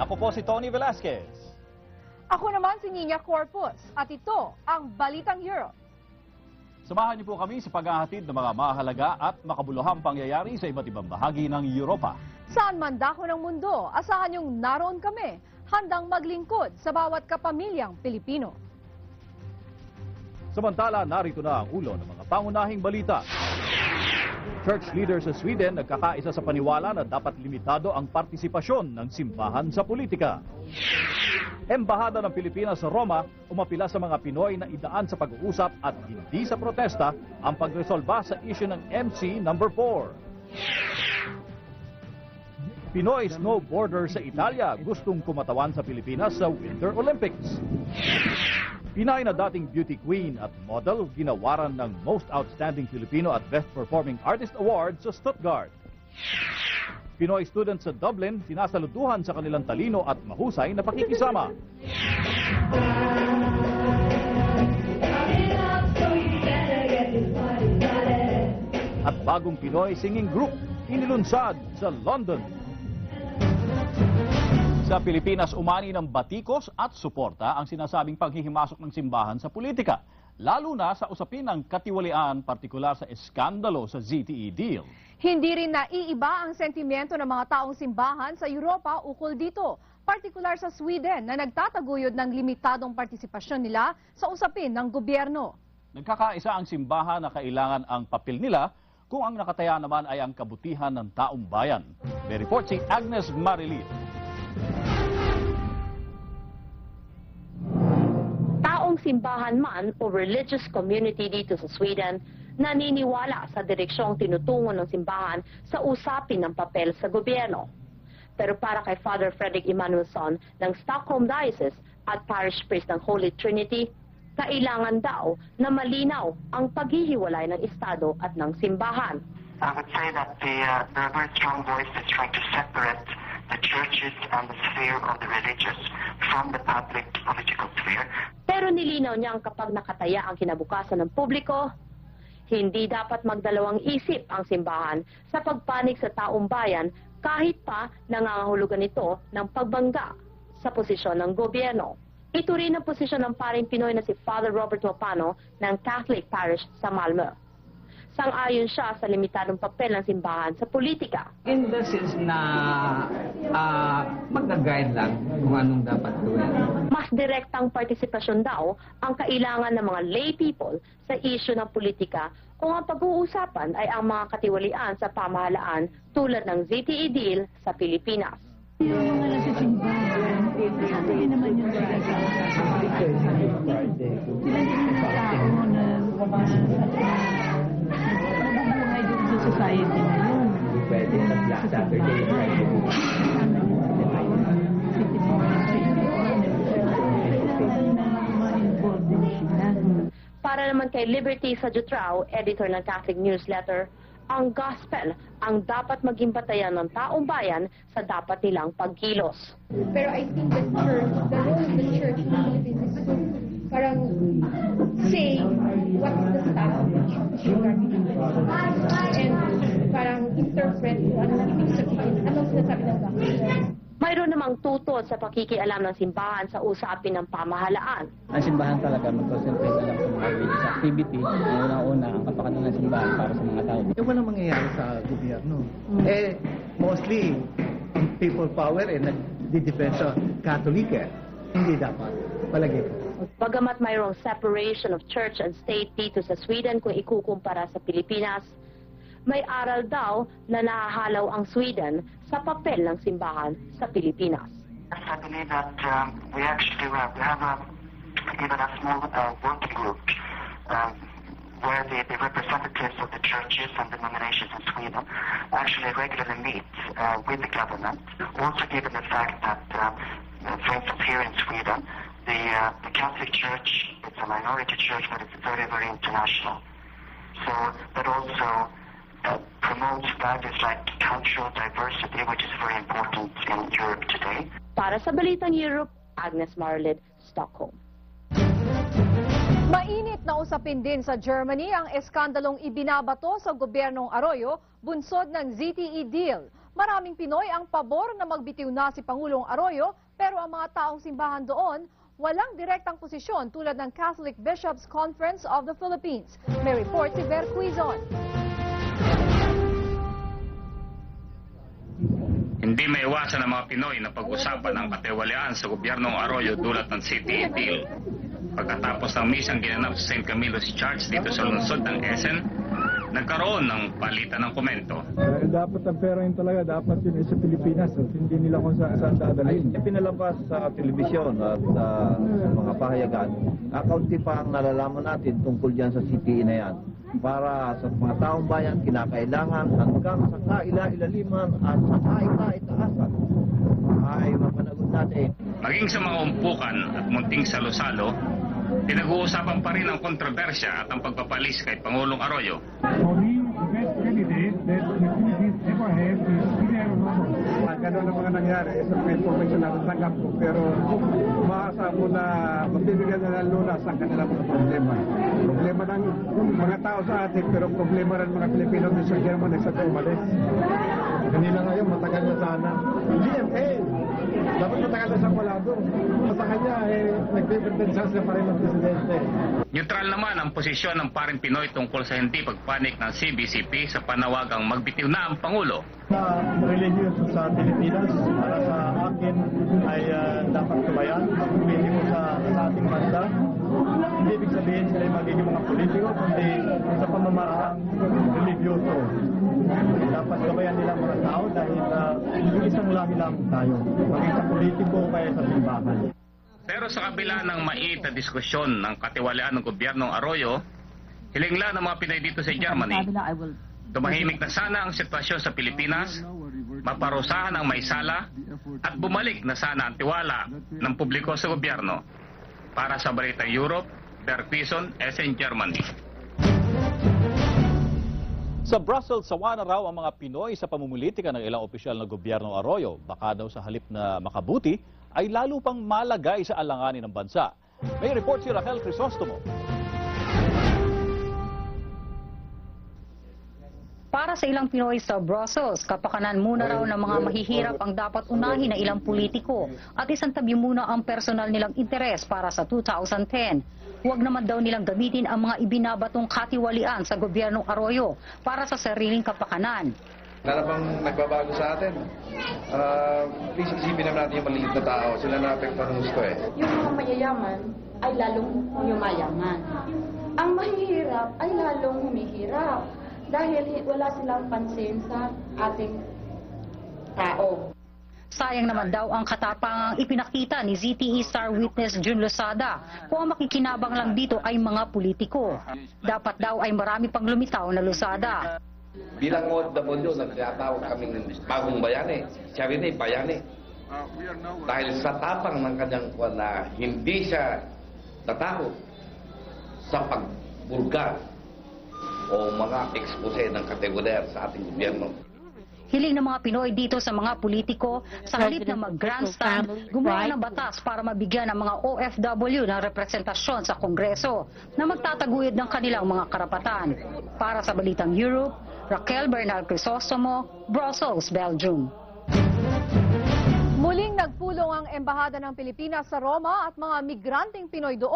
Ako po si Tony Velasquez. Ako naman si Nina Corpus at ito ang Balitang Europe. Samahan niyo po kami sa paghahatid ng mga mahalaga at makabuluhang pangyayari sa iba't ibang bahagi ng Europa. Saan man dako ng mundo, asahan yung naroon kami, handang maglingkod sa bawat kapamilyang Pilipino. Samantala, narito na ang ulo ng mga pangunahing balita. Church leaders sa Sweden nagkakaisa sa paniwala na dapat limitado ang partisipasyon ng simbahan sa politika. Embahada ng Pilipinas sa Roma umapila sa mga Pinoy na idaan sa pag-uusap at hindi sa protesta ang pagresolba sa issue ng MC number 4. Pinoy snowboarder sa Italia gustong kumatawan sa Pilipinas sa Winter Olympics. Pinay na dating beauty queen at model ginawaran ng Most Outstanding Filipino at Best Performing Artist Award sa Stuttgart. Pinoy students sa Dublin sinasaluduhan sa kanilang talino at mahusay na pakikisama. At bagong Pinoy singing group inilunsad sa London. Sa Pilipinas, umani ng batikos at suporta ang sinasabing paghihimasok ng simbahan sa politika, lalo na sa usapin ng katiwalian, partikular sa eskandalo sa ZTE deal. Hindi rin naiiba ang sentimiento ng mga taong simbahan sa Europa ukol dito, partikular sa Sweden na nagtataguyod ng limitadong partisipasyon nila sa usapin ng gobyerno. Nagkakaisa ang simbahan na kailangan ang papel nila kung ang nakataya naman ay ang kabutihan ng taong bayan. May report si Agnes Marilit. Simbahan man o religious community dito sa Sweden naniniwala sa direksyong tinutungo ng simbahan sa usapin ng papel sa gobyerno. Pero para kay Father Frederick Emanuelson ng Stockholm Diocese at Parish Priest ng Holy Trinity, kailangan daw na malinaw ang paghihiwalay ng Estado at ng simbahan. I would say that the, uh, are very strong voices trying to separate the churches and the sphere of the religious from the public political sphere. Pero nilinaw niyang kapag nakataya ang kinabukasan ng publiko, hindi dapat magdalawang isip ang simbahan sa pagpanig sa taong bayan kahit pa nangangahulugan ito ng pagbangga sa posisyon ng gobyerno. Ito rin ang posisyon ng paring Pinoy na si Father Robert Wapano ng Catholic Parish sa Malmö. Sang-ayon siya sa limitadong papel ng simbahan sa politika. In the sense na uh, mag-guide lang kung anong dapat gawin. mas direktang partisipasyon daw ang kailangan ng mga lay people sa isyu ng politika kung ang pag-uusapan ay ang mga katiwalian sa pamahalaan tulad ng ZTE deal sa Pilipinas. Yung mga nasa simbahan, sabi naman yung. Sila din yung tao na din sa society ngayon. Pwede Black Saturday, Friday. Na din. Para naman kay Liberty sa Jutrao, editor ng Catholic Newsletter, ang gospel ang dapat maging batayan ng taong bayan sa dapat nilang pagkilos. Pero I think the church, the role of the church in Philippines is to parang say what is the staff of the church interpret kung ano ang ibig sabihin, anong sinasabi ng gospel. Mayroon namang tutol sa pakikialam ng simbahan sa usapin ng pamahalaan. ang simbahan talaga mag-concentrate na lang sa mga religious activity. Ang Una-una, ang kapakanan ng simbahan para sa mga tao. Eh, walang mangyayari sa gobyerno. Eh, mostly, people power eh, nagdidepensa Katolika. Hindi dapat. Palagi ko. Bagamat mayroong separation of church and state dito sa Sweden kung ikukumpara sa Pilipinas, may aral daw na nahahalaw ang Sweden sa papel ng simbahan sa Pilipinas. I believe that um, we actually uh, we have a, even a small uh, working group um, where the, the representatives of the churches and denominations in Sweden actually regularly meet uh, with the government. Also given the fact that, uh, for instance, here in Sweden, the, uh, the Catholic Church, it's a minority church, but it's very, very international. So that also values like cultural diversity, which is very important in Europe today. Para sa Balitang Europe, Agnes Marlid, Stockholm. Mainit na usapin din sa Germany ang eskandalong ibinabato sa gobyernong Arroyo bunsod ng ZTE deal. Maraming Pinoy ang pabor na magbitiw na si Pangulong Arroyo pero ang mga taong simbahan doon walang direktang posisyon tulad ng Catholic Bishops Conference of the Philippines. May report si Ver Quizon. Hindi maiwasan ng mga Pinoy na pag-usapan ang katiwalian sa gobyernong Arroyo dulot ng City Deal. Pagkatapos ng misang ginanap sa St. Camilo's Church dito sa lungsod ng Essen, nagkaroon ng palitan ng komento. Eh, dapat ang pera yun talaga, dapat yun sa Pilipinas at hindi nila kung saan, saan dadalhin. Ay pinalabas sa telebisyon at ah, sa mga pahayagan. Akaunti pa ang nalalaman natin tungkol dyan sa city na yan. Para sa mga taong bayan, kinakailangan hanggang sa kaila-ilaliman at sa kaita-itaasan ay mapanagot natin. Maging sa mga umpukan at munting salo-salo, pinag-uusapan pa rin ang kontrobersya at ang pagpapalis kay Pangulong Arroyo. For me, the best candidate that the Philippines ever had is Guillermo Ramos. Ganun ang mga nangyari sa mga information na natanggap ko pero umaasa ko na magbibigyan na ng lunas ang kanilang mga problema. Problema ng mga tao sa atin pero problema rin mga Pilipino din sa Germany sa umalis. Kanina ngayon, matagal na sana. GMA! Dapat matagal na sa Colado. Sa kanya, eh, nagpipintensas na pa rin ng presidente. Neutral naman ang posisyon ng paring Pinoy tungkol sa hindi pagpanik ng CBCP sa panawagang magbitiw na ang Pangulo. sa religious sa Pilipinas para sa akin ay ah, dapat tubayan pagpili mo sa, sa ating bansa. Hindi ibig sabihin sila ay magiging mga politiko, kundi sa pamamaraan religyoso. Dapat gabayan nila mga tao dahil uh, isang lahi lang tayo. Maging sa politiko o kaya sa simbahan. Pero sa kabila ng mait na diskusyon ng katiwalian ng gobyernong Arroyo, hilingla ng mga Pinoy dito sa Germany, tumahimik na sana ang sitwasyon sa Pilipinas, maparusahan ang may sala, at bumalik na sana ang tiwala ng publiko sa gobyerno. Para sa Balita Europe, Berquison, Essen, Germany. Sa Brussels, sawa na raw ang mga Pinoy sa pamumulitika ng ilang opisyal ng gobyerno Arroyo. Baka daw sa halip na makabuti, ay lalo pang malagay sa alanganin ng bansa. May report si Raquel Crisostomo. Para sa ilang Pinoy sa Brussels, kapakanan muna raw ng mga mahihirap ang dapat unahin ng ilang politiko at isang tabi muna ang personal nilang interes para sa 2010. Huwag naman daw nilang gamitin ang mga ibinabatong katiwalian sa gobyernong Arroyo para sa sariling kapakanan. Wala bang nagbabago sa atin? Uh, please isipin naman natin yung maliliit na tao. Sila na-apektuhan ng gusto eh. Yung mga mayayaman ay lalong yumayaman. Ang mahihirap ay lalong humihirap dahil wala silang pansin sa ating tao. Sayang naman daw ang katapangang ipinakita ni ZTE Star Witness June Losada kung ang makikinabang lang dito ay mga politiko. Dapat daw ay marami pang lumitaw na Losada. Bilang OFW, nagtatawag kaming bagong bayani. Siya rin ay bayani. Dahil sa tapang ng kanyang kwan na hindi siya natakot sa pagbulgar o mga expose ng kategorya sa ating gobyerno. Hiling ng mga Pinoy dito sa mga politiko sa halip na mag-grandstand, gumawa ng batas para mabigyan ng mga OFW ng representasyon sa Kongreso na magtataguyod ng kanilang mga karapatan. Para sa Balitang Europe, Raquel Bernal Crisostomo, Brussels, Belgium. Muling nagpulong ang Embahada ng Pilipinas sa Roma at mga migranteng Pinoy doon